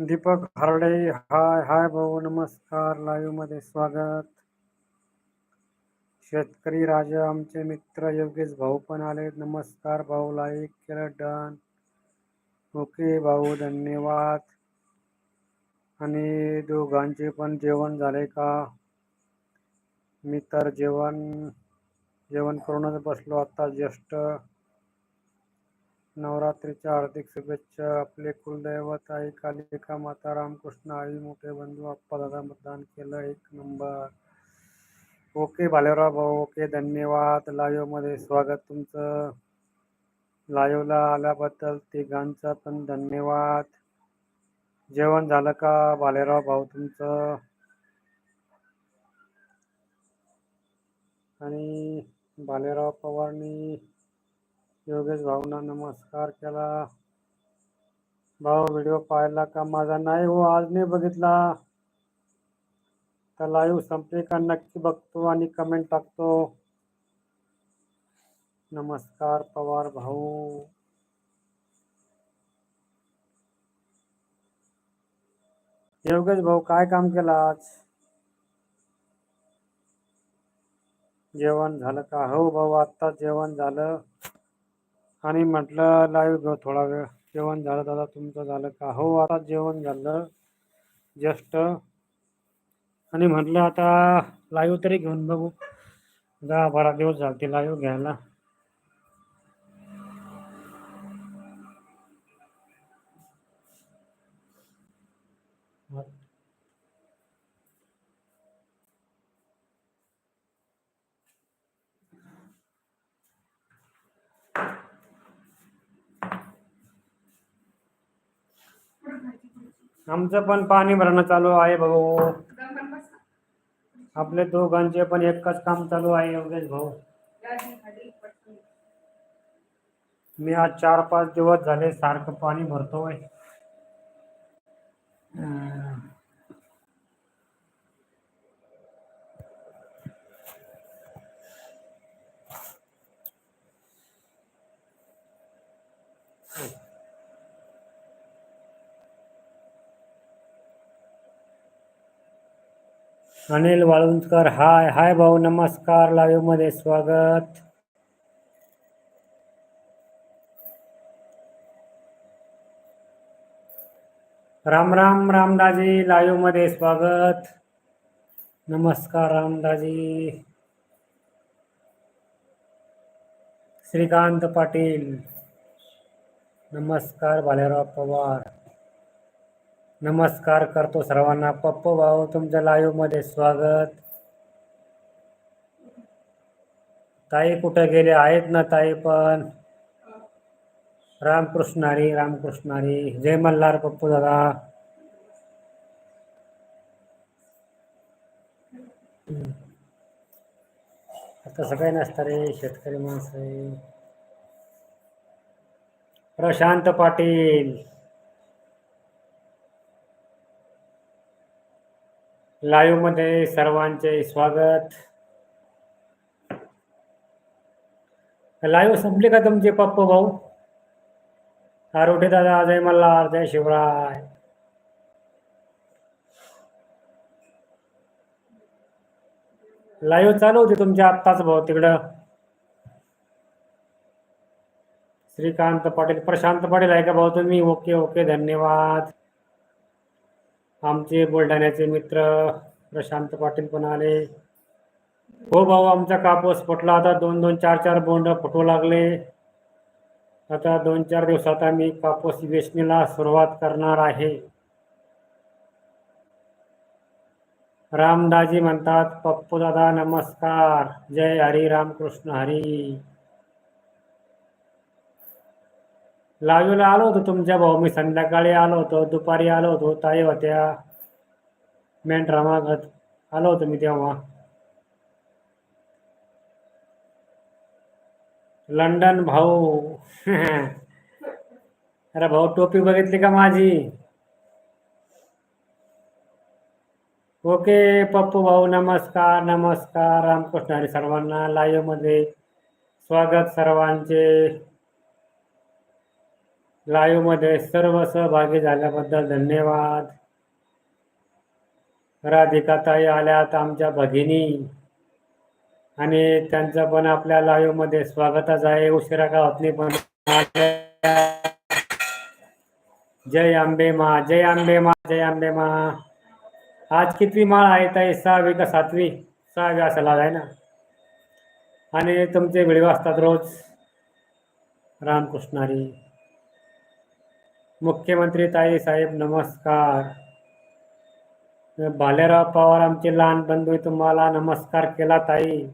Deepak Hardy हाय हाय भाऊ नमस्कार. लाईव्हमध्ये स्वागत. शेतकरी राजा आमचे मित्र योगेश भाऊ पण आले नमस्कार भाऊ लाईक केलं डन ओके भाऊ धन्यवाद. आणि दोघांचे पण जेवण झाले का? मी तर जेवण जेवण करूनच बसलो. आता जस्ट नवरात्रीच्या हार्दिक शुभेच्छा. आपले कुलदैवत आई कालिका माता रामकृष्ण आई मोठे बंधू आप्पा दादा मतदान केलं एक नंबर. ओके भालेराव भाऊ ओके धन्यवाद. लाईव्ह स्वागत तुमचं. लाईव्हला आल्याबद्दल तिघांचा पण धन्यवाद. जेवण झालं का भालेराव भाऊ तुमचं? आणि भालेराव पवारनी योगेश भाऊना नमस्कार केला. भाऊ व्हिडिओ पाहिला का? माझा नाही हो आज नाही बघितला. तर लाईव्ह संपले का? नक्की बघतो आणि कमेंट टाकतो. नमस्कार पवार भाऊ. योगेश भाऊ काय काम केलं आज? जेवण झालं का? हो भाऊ आत्ता जेवण झालं. आणि म्हटलं लाईव्ह घेऊ थोडा वेळ. जेवण झालं दादा तुमचं झालं का? हो आता जेवण झालं जस्ट. आणि म्हटलं आता लाईव्ह तरी घेऊन बघू. दहा बारा दिवस झाले लाईव्ह घ्यायला. आमचं पण पाणी भरणं चालू आहे भाऊ. आपले दोघांचे पण एकच काम चालू आहे योगेश भाऊ. मी आज चार पाच दिवस झाले सारखं पाणी भरतोय. अं, अनिल वाळुंजकर हाय हाय भाऊ नमस्कार लाईव्हमध्ये स्वागत. राम राम रामदाजी लाईव्हमध्ये स्वागत. नमस्कार रामदाजी. श्रीकांत पाटील. नमस्कार भालेराव पवार. नमस्कार करतो सर्वांना. पप्पू भाऊ तुमच्या लाईव्हमध्ये स्वागत. ताई कुठे गेले? आहेत ना ताई पण. रामकृष्ण हरी रामकृष्ण हरी जय मल्हार पप्पू दादा. आता सगळे नसतं रे शेतकरी माणसं. प्रशांत पाटील. लाईव्हमध्ये सर्वांचे स्वागत. लाईव्ह संपली का तुमचे पप्पू भाऊ? आरोटे दादा जय मल्हार जय शिवराय. लाईव्ह चालू होती तुमच्या आत्ताच भाऊ तिकडं. श्रीकांत पाटील प्रशांत पाटील आहे का भाऊ तुम्ही? ओके ओके धन्यवाद. आमचे बुलढाण्याचे मित्र प्रशांत पाटील पण आले. हो भाऊ आमचा कापूस फुटला. आता दोन दोन चार चार बोंड फुटू लागले. आता दोन चार दिवसात आम्ही कापूस वेचणीला सुरुवात करणार आहे. रामदाजी म्हणतात पप्पू दादा नमस्कार. जय हरी रामकृष्ण हरी. लाईव्हला आलो होतो तुमच्या भाऊ मी संध्याकाळी आलो होतो दुपारी आलो होतो ताई होत्या मेंढरा मागत आलो होतो मी तेव्हा लंडन भाऊ। अरे भाऊ, टोपी बघितली का माझी? ओके, पप्पू भाऊ, नमस्कार नमस्कार, रामकृष्ण हरी सर्वांना लाईव्ह मध्ये स्वागत सर्वांचे. लाईव्हमध्ये सर्व सहभागी झाल्याबद्दल धन्यवाद. राधिकाताई आल्यात आमच्या भगिनी. आणि त्यांचं पण आपल्या लाईव्हमध्ये स्वागतच आहे. उशिरा का पण जय आंबे मा जय आंबे मा जय आंबे मा. आज किती माळ आहे ताई? सहावी का सातवी? सहावी असायला आहे ना? आणि तुमचे व्हिडिओ असतात रोज. रामकृष्णारी. मुख्यमंत्री ताई साहेब नमस्कार. भालेराव पवार आमचे लहान बंधू तुम्हाला नमस्कार केला ताई.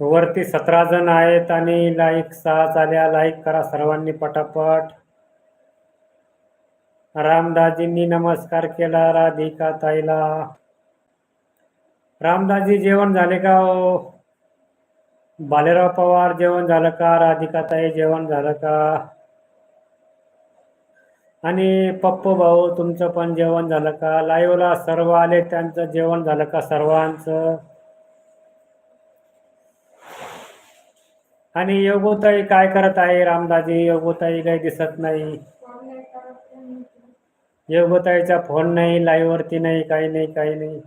वरती सतरा जण आहेत आणि लाईक सहा झाल्या लाईक करा सर्वांनी पटापट. रामदाजींनी नमस्कार केला राधिका ताईला. रामदाजी जेवण झाले का हो? बालेराव पवार जेवण झालं का? राधिकाताई जेवण झालं का? आणि पप्पू भाऊ तुमचं पण जेवण झालं का? लाईवला सर्व आले त्यांचं जेवण झालं का सर्वांचं? आणि योगोताई काय करत आहे रामदाजी? योगोताई काही दिसत नाही. योगोताईचा फोन नाही लाईव्हवरती नाही काही नाही काही नाही.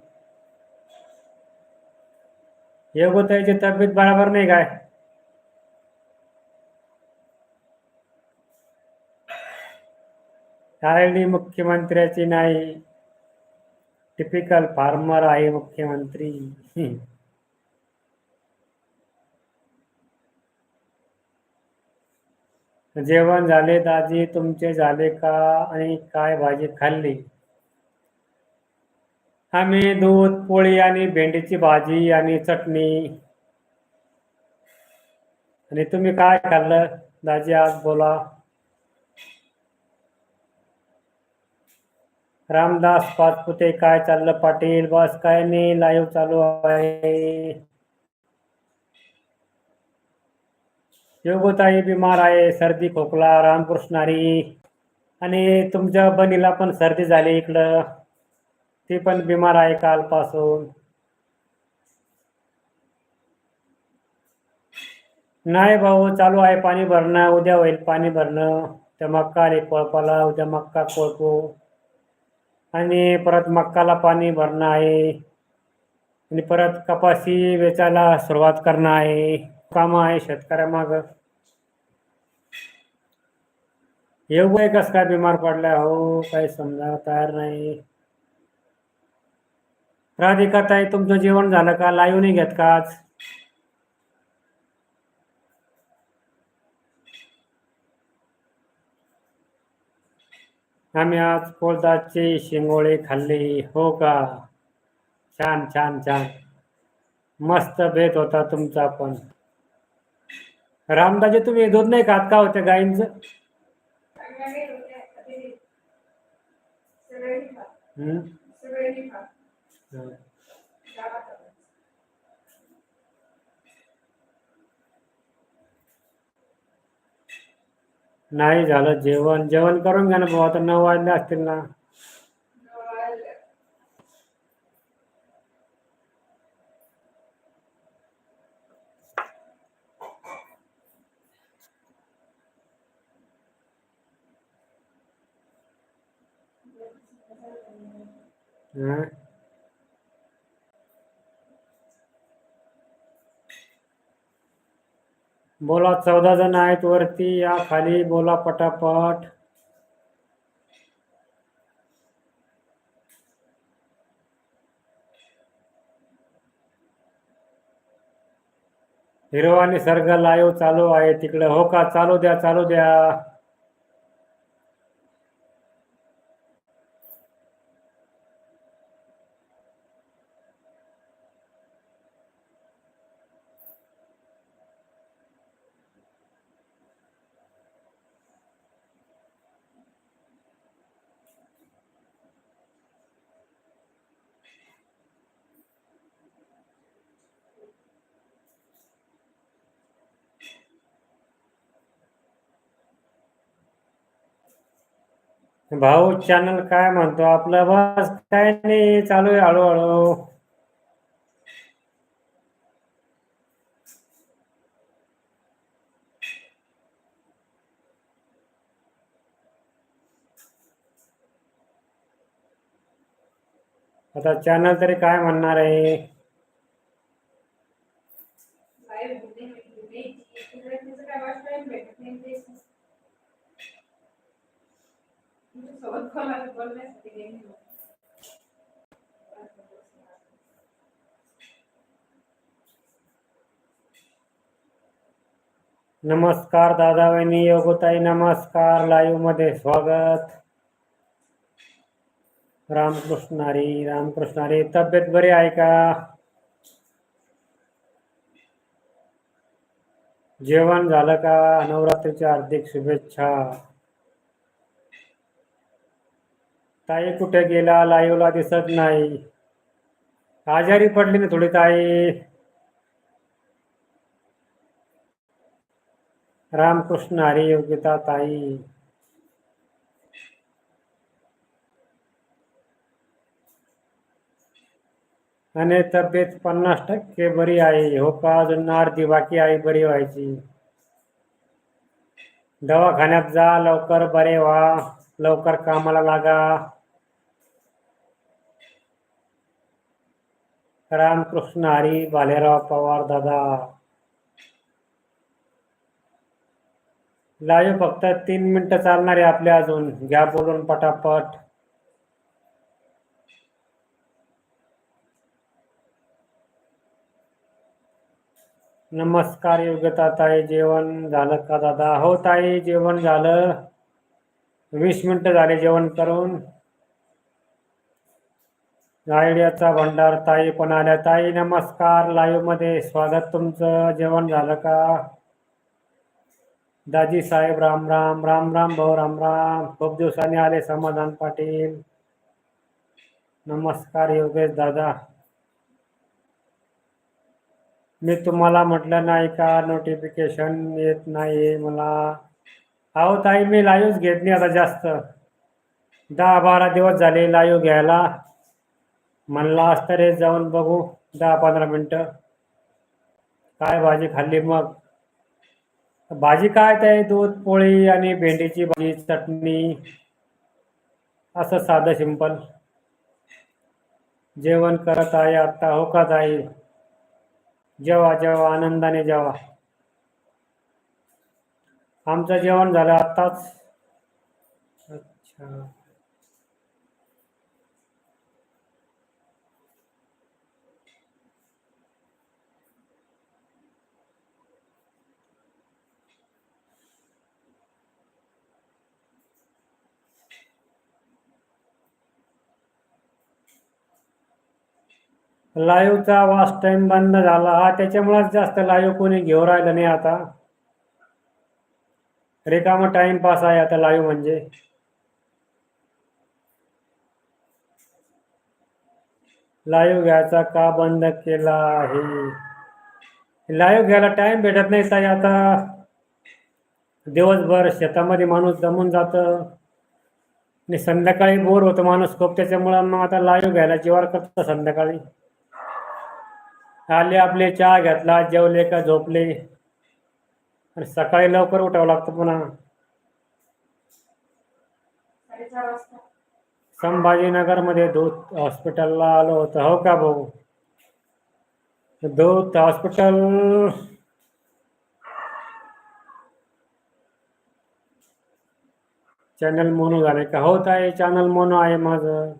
योगोताईची तब्येत बरोबर नाही काय? आरडी मुख्यमंत्र्याची नाही. टिपिकल फार्मर आहे मुख्यमंत्री. जेवण झाले दाजी तुमचे झाले का? आणि काय भाजी खाल्ली? आम्ही दूध पोळी आणि भेंडीची भाजी आणि चटणी. आणि तुम्ही काय खाल्लं? दाजी आज बोला. रामदास पाचपुते काय चाललं पाटील? बस काय नाही लाईव्ह चालू आहे. योगोताई बिमार आहे सर्दी खोकला रामकृष्णारी आणि तुमच्या बनीला पण सर्दी झाली इकडं. ती पण बिमार आहे कालपासून. नाही भाऊ चालू आहे पाणी भरणं उद्या होईल पाणी भरणं. त्या मक्का आले कोळपाला उद्या मक्का कोळपू. आणि परत मक्काला पाणी भरणं आहे. आणि परत कपाशी वेचायला सुरुवात करणं आहे. कामं आहे शेतकऱ्यामागं. येऊ आहे कस काय बिमार पडलाय हो काही समजा तयार नाही. राधिका ताई तुमचं जेवण झालं का? लाईव्ह नाही घेत का आज? आम्ही आज कोळदाची शिंगोळे खाल्ली. हो का? छान छान छान. मस्त भेट होता तुमचा पण. रामदाजी तुम्ही दूध नाही खात का होत्या गाईंचं? हम्म? हं. नाही झालं जेवण जेवण करून घ्या ना भाऊ आता नऊ वाजले असतील ना हं? बोला चौदा जण आहेत वरती या खाली बोला पटापट. हिरवा निसर्ग लाईव्ह चालू आहे तिकडे. हो का? चालू द्या चालू द्या. भाऊ चॅनल काय म्हणतो? आपला बस काय नाही चालू आहे हळूहळू. आता चॅनल तरी काय म्हणणार आहे? नमस्कार दादा वहिनी योगताई नमस्कार. लाईव्हमध्ये स्वागत रामकृष्णारी रामकृष्णारी तब्येत बरी आहे का? जेवण झालं का? नवरात्रीच्या हार्दिक शुभेच्छा. ताई कुठे गेला? लाईव्हला दिसत नाही. आजारी पडली ना थोडी ताई. रामकृष्ण हरी योग्यता ताई. आणि तब्येत पन्नास टक्के बरी आहे. हो का अजून अर्धी बाकी आहे बरी व्हायची. दवाखान्यात जा लवकर बरे व्हा लवकर कामाला लागा. रामकृष्ण हरी भालेराव पवार दादा. लाईव्ह फक्त तीन मिनिटं चालणार आहे आपल्या अजून. घ्या बोलून पटापट. नमस्कार योग्यता ताई जेवण झालं का दादा? हो ताई जेवण झालं. वीस मिनिटं झाले जेवण करून. आयडियाचा भंडार ताई पण आल्या. ताई नमस्कार. लाईव्हमध्ये स्वागत तुमचं. जेवण झालं का? दाजी साहेब राम राम राम राम भाऊ राम राम. खूप दिवसांनी आले समाधान पाटील. नमस्कार योगेश दादा. मी तुम्हाला म्हटलं नाही का नोटिफिकेशन येत नाही मला. अहो ताई मी लाईव्हच घेत नाही आता जास्त. दहा बारा दिवस झाले लाईव्ह घ्यायला. म्हणला असतं रे जाऊन बघू दहा पंधरा मिनटं. काय भाजी खाल्ली मग? भाजी काय ते? दूध पोळी आणि भेंडीची भाजी चटणी. असं साधं सिंपल जेवण करत आहे आता होकात आहे जेवा जेवा आनंदाने जेवा. आमचं जेवण झालं आत्ताच. अच्छा. लाईव्हचा वास्ट टाइम बंद झाला. हा त्याच्यामुळेच जास्त लाईव्ह कोणी घेऊ राहिलं नाही आता. रिकामा टाइमपास आहे आता लाईव्ह म्हणजे. लाईव्ह घ्यायचा का बंद केला आहे? लाईव्ह घ्यायला टाइम भेटत नाही ताई आता. दिवसभर शेतामध्ये माणूस जमून जातं. आणि संध्याकाळी बोर होतो माणूस खूप. त्याच्यामुळं मग आता लाईव्ह घ्यायला जीवार करतो संध्याकाळी. आले आपले चहा घेतला जेवले का झोपले. आणि सकाळी लवकर उठावं लागतं पुन्हा. संभाजीनगरमध्ये धूत हॉस्पिटलला आलो होतो. हो का भाऊ? दूध हॉस्पिटल. चॅनल मोनो झाले का? होत आहे चॅनल मोनो आहे माझं.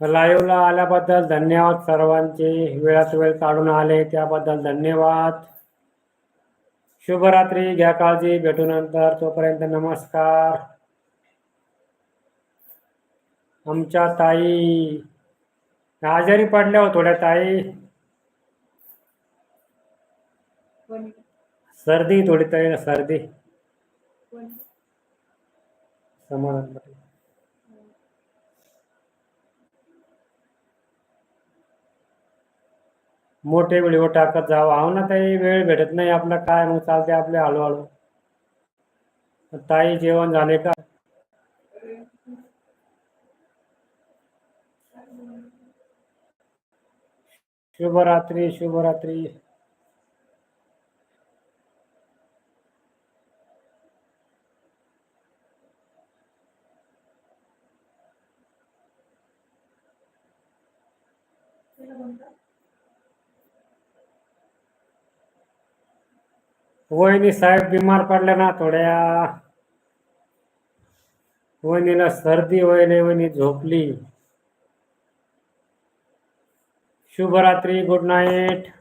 लाईव्हला आल्याबद्दल धन्यवाद सर्वांचे. वेळात वेळ काढून आले त्याबद्दल धन्यवाद. शुभरात्री घ्या काळजी. भेटू नंतर तोपर्यंत नमस्कार. आमच्या ताई. आजारी पडल्या हो थोड्या ताई. सर्दी थोडी ताई सर्दी. समाधान मोठे व्हिडिओ टाकत जावं. हो ना ताई, वेळ भेटत नाही आपला. काय मग चालते आपले हळूहळू. ताई, जेवण झाले का? शुभरात्री शुभरात्री. वहिनी साहेब बिमार पडल्या ना थोड्या. वहिनीला सर्दी वहिनी वहिनी झोपली. शुभरात्री गुड नाईट.